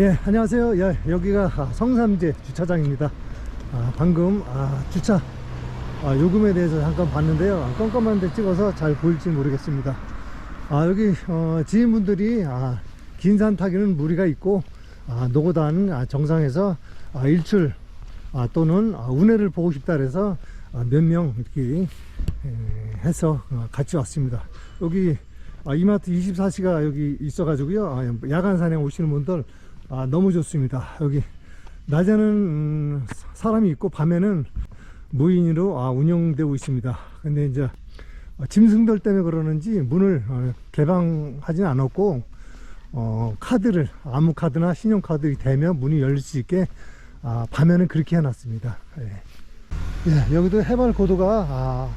예, 안녕하세요. 예, 여기가 아, 성삼재 주차장입니다. 아, 방금 아, 주차 아, 요금에 대해서 잠깐 봤는데요. 아, 깜깜한데 찍어서 잘 보일지 모르겠습니다. 아, 여기 어, 지인분들이 아, 긴산 타기는 무리가 있고 아, 노고단 아, 정상에서 아, 일출 아, 또는 아, 운해를 보고 싶다 그래서 아, 몇명 이렇게 에, 해서 어, 같이 왔습니다. 여기 아, 이마트 24시가 여기 있어 가지고요. 아, 야간 산행 오시는 분들 아, 너무 좋습니다. 여기 낮에는 음, 사람이 있고 밤에는 무인으로 아, 운영되고 있습니다. 근데 이제 어, 짐승들 때문에 그러는지 문을 어, 개방하지는 않았고 어, 카드를 아무 카드나 신용카드 대면 문이 열릴 수 있게 아, 밤에는 그렇게 해놨습니다. 예. 예, 여기도 해발 고도가 아,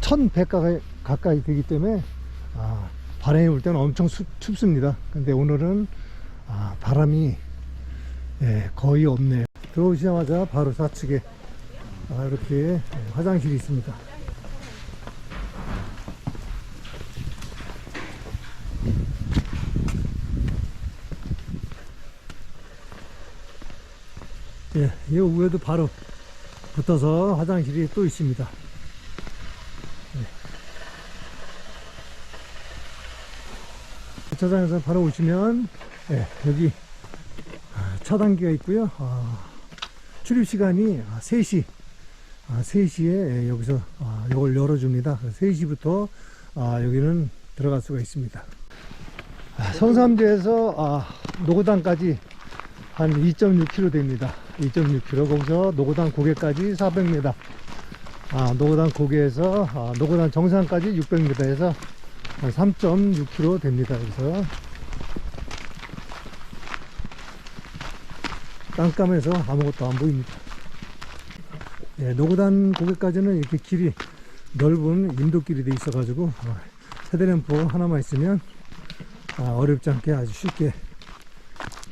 1100 가까이, 가까이 되기 때문에 아, 바람이 불 때는 엄청 수- 춥습니다. 근데 오늘은 아, 바람이 예, 거의 없네요. 들어오시자마자 바로 좌측에 아, 이렇게 예, 화장실이 있습니다. 예, 이 위에도 바로 붙어서 화장실이 또 있습니다. 주차장에서 바로 오시면 예, 여기 아, 차단기가 있고요. 아, 출입 시간이 아, 3시 아, 3시에 여기서 아, 이걸 열어줍니다. 3시부터 아, 여기는 들어갈 수가 있습니다. 아, 성삼대에서 아, 노고단까지 한 2.6km 됩니다. 2.6km 거기서 노고단 고개까지 400m. 아, 노고단 고개에서 아, 노고단 정상까지 600m에서 한 3.6km 됩니다. 그래서 깜깜해서 아무것도 안 보입니다. 예, 노고단 고개까지는 이렇게 길이 넓은 인도길이 돼 있어가지고 어, 헤드램프 하나만 있으면 아, 어렵지 않게 아주 쉽게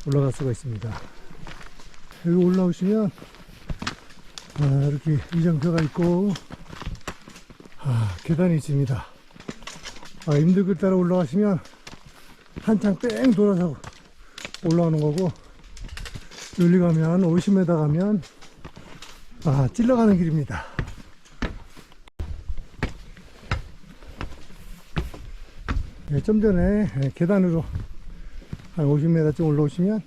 올라갈 수가 있습니다. 여기 올라오시면 아, 이렇게 이정표가 있고 아, 계단이 있습니다. 아, 임들길 따라 올라가시면 한창 뺑 돌아서 올라가는 거고 여기 가면 50m 가면 아, 찔러가는 길입니다. 예, 좀 전에 예, 계단으로 한 50m쯤 올라오시면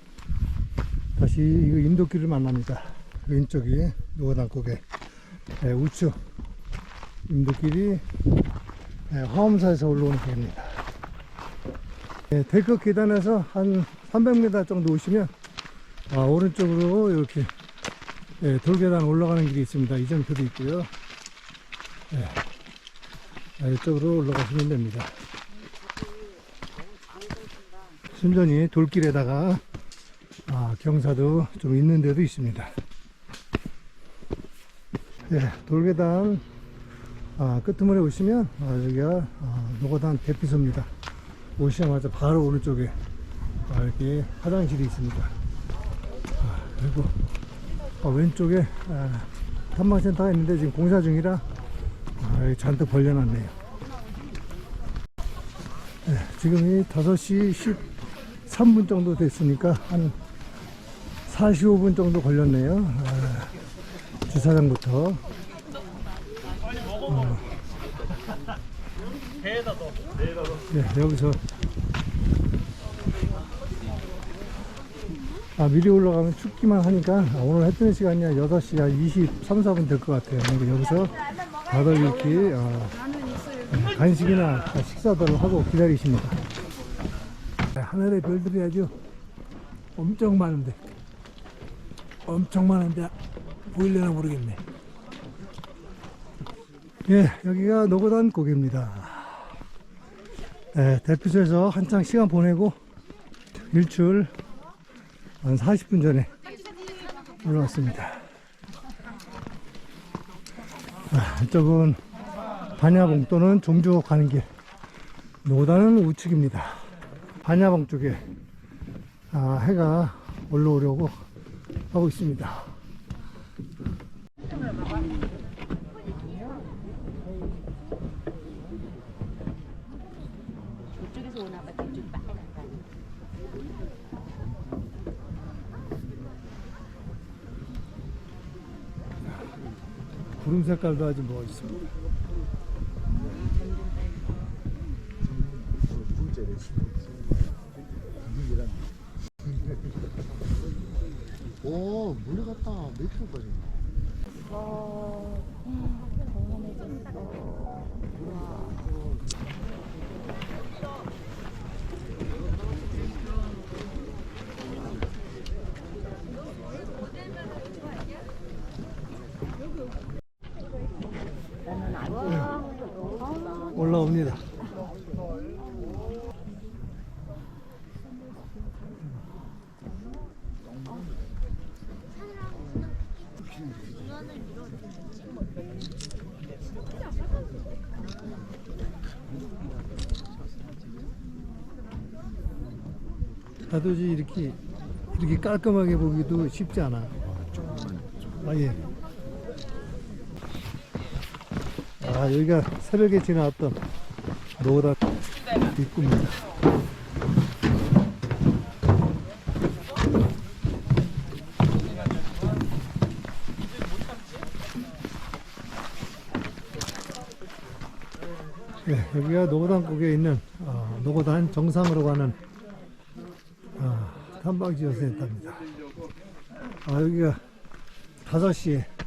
다시 이 인도길을 만납니다. 왼쪽이 노고단고개 예, 우측 인도길이 예, 화엄사에서 올라오는 길입니다. 예, 대극 계단에서 한 300m 정도 오시면 아, 오른쪽으로 이렇게 예, 돌계단 올라가는 길이 있습니다. 이정표도 있고요. 예, 아, 이쪽으로 올라가시면 됩니다. 순전히 돌길에다가 아, 경사도 좀 있는 데도 있습니다. 예, 돌계단 아, 끄트머리 오시면 아, 여기가 아, 노고단 대피소입니다. 오시자마자 바로 오른쪽에 아, 이렇게 화장실이 있습니다. 아, 그리고 어, 왼쪽에 아, 탐방센터가 있는데 지금 공사 중이라 아, 잔뜩 벌려놨네요. 네, 지금이 5시 13분 정도 됐으니까 한 45분 정도 걸렸네요. 아, 주차장부터. 어. 네, 여기서 아, 미리 올라가면 춥기만 하니까 아, 오늘 해 뜨는 시간이 한 6시 한 23, 4분 될 것 같아요. 그러니까 여기서 다들 이렇게 어, 간식이나 식사들을 하고 기다리십니다. 네, 하늘에 별들이 아주 엄청 많은데 엄청 많은데 보일려나 모르겠네. 예, 여기가 노고단 고개입니다. 예, 대피소에서 한창 시간 보내고 일출 한 40분 전에 올라왔습니다. 아, 이쪽은 반야봉 또는 종주 가는 길. 노다는 우측입니다. 반야봉 쪽에 아, 해가 올라오려고 하고 있습니다. 이쪽에서 오나 봐. 이쪽 밖에 나가. 구름 색깔도 아주 멋있습니다. 오, 물레 갔다 몇 킬로까지? 올 라옵니다. 자도지 이렇게 이렇게 깔끔하게 보기도 쉽지 않아. 아 예. 아 여기가 새벽에 지나왔던 노다 입구입니다. 네, 여기가 노고단국에 있는 어, 노고단 정상으로 가는 아, 탐방지원센터입니다. 아, 여기가 5시에 아,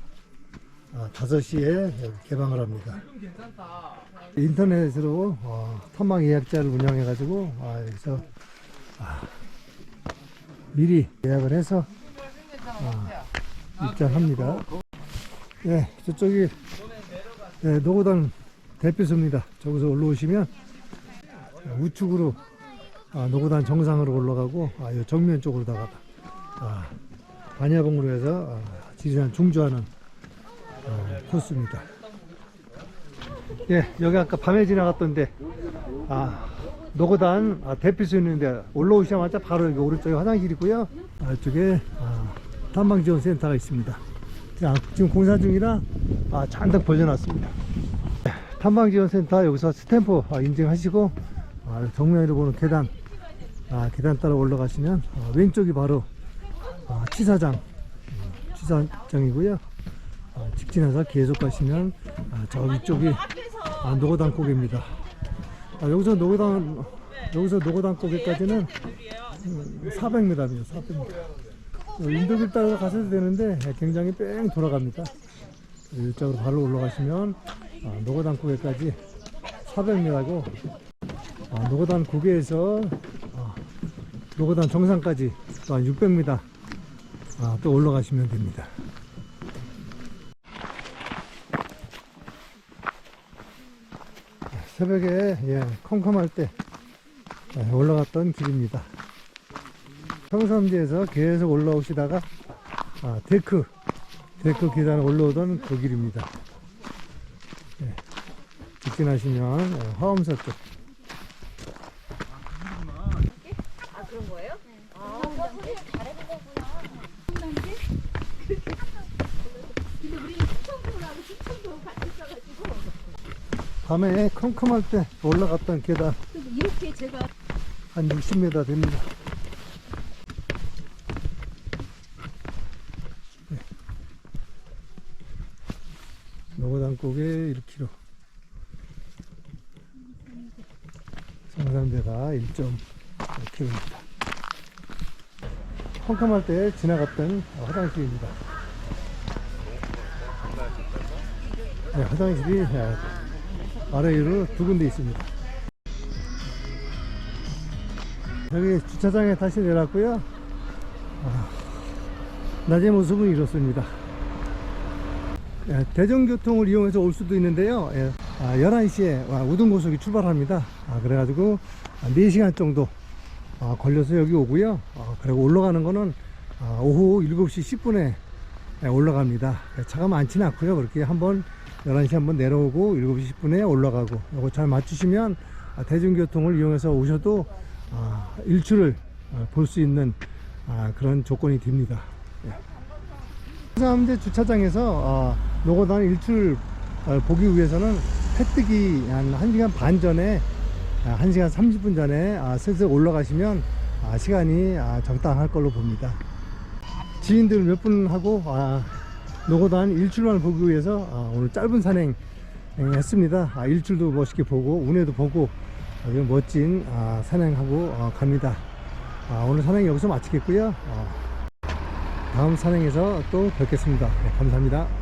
5시에 개방을 합니다. 인터넷으로 어, 탐방 예약자를 운영해 가지고 아, 여기서 아, 미리 예약을 해서 아, 입장합니다. 네, 저쪽이 네, 노고단 대피소입니다. 저기서 올라오시면 우측으로 아, 노고단 정상으로 올라가고 정면 쪽으로다가 아, 반야봉으로 해서 아, 지리산 중주하는 아, 코스입니다. 예, 여기 아까 밤에 지나갔던데 아, 노고단 아, 대피소 있는데 올라오시자마자 바로 여기 오른쪽에 화장실이고요. 아, 이쪽에 아, 탐방지원센터가 있습니다. 자, 지금 공사 중이라 아, 잔뜩 벌려놨습니다. 탐방지원센터 여기서 스탬프 아, 인증하시고 아, 정면으로 보는 계단 아, 계단 따라 올라가시면 아, 왼쪽이 바로 아, 치사장 음, 치사장이고요 아, 직진해서 계속 가시면 아, 저 위쪽이 아, 노고단 고개입니다. 아, 여기서 노고단 여기서 노고단 고개까지는 400m입니다. 400m 인도길 따라 가셔도 되는데 굉장히 뺑 돌아갑니다. 이쪽으로 바로 올라가시면 아, 노고단 고개까지 400m고 아, 노고단 고개에서 아, 노고단 정상까지 또 한 600m 아, 또 올라가시면 됩니다. 새벽에 예, 컴컴할 때 예, 올라갔던 길입니다. 청삼지에서 계속 올라오시다가 아, 데크 데크 계단 올라오던 그 길입니다. 예, 직진하시면 예, 화엄사 쪽 아 그런 거예요? 아, 잘해본 거구나. 근데 우리 시청도하고 시청도 같이 있어가지고 밤에 컴컴할 때 올라갔던 계단 이렇게 제가 한 60m 됩니다. 네. 노고단국에 1km. 성산대가 1.5km입니다. 컴컴할 때 지나갔던 화장실입니다. 네, 화장실이 아래 위로 두 군데 있습니다. 여기 주차장에 다시 내놨고요. 아, 낮의 모습은 이렇습니다. 예, 대전교통을 이용해서 올 수도 있는데요. 예, 아, 11시에 우등고속이 출발합니다. 아, 그래가지고 4시간 정도 아, 걸려서 여기 오고요. 아, 그리고 올라가는 거는 아, 오후 7시 10분에 올라갑니다. 예, 차가 많지는 않고요. 그렇게 한번 11시 한번 내려오고 7시 10분에 올라가고 이거 잘 맞추시면 아, 대중교통을 이용해서 오셔도 아, 일출을 볼 수 있는 아, 그런 조건이 됩니다. 삼대 주차장에서 아, 노고단 일출 어, 보기 위해서는 해 뜨기 한 1시간 반 전에 아, 1시간 30분 전에 아, 슬슬 올라가시면 아, 시간이 아, 적당할 걸로 봅니다. 지인들 몇 분 하고 아, 노고단 일출만을 보기 위해서 아, 오늘 짧은 산행 예, 했습니다. 아, 일출도 멋있게 보고 운해도 보고 아주 멋진 아, 산행하고 어, 갑니다. 아, 오늘 산행 여기서 마치겠고요. 어, 다음 산행에서 또 뵙겠습니다. 네, 감사합니다.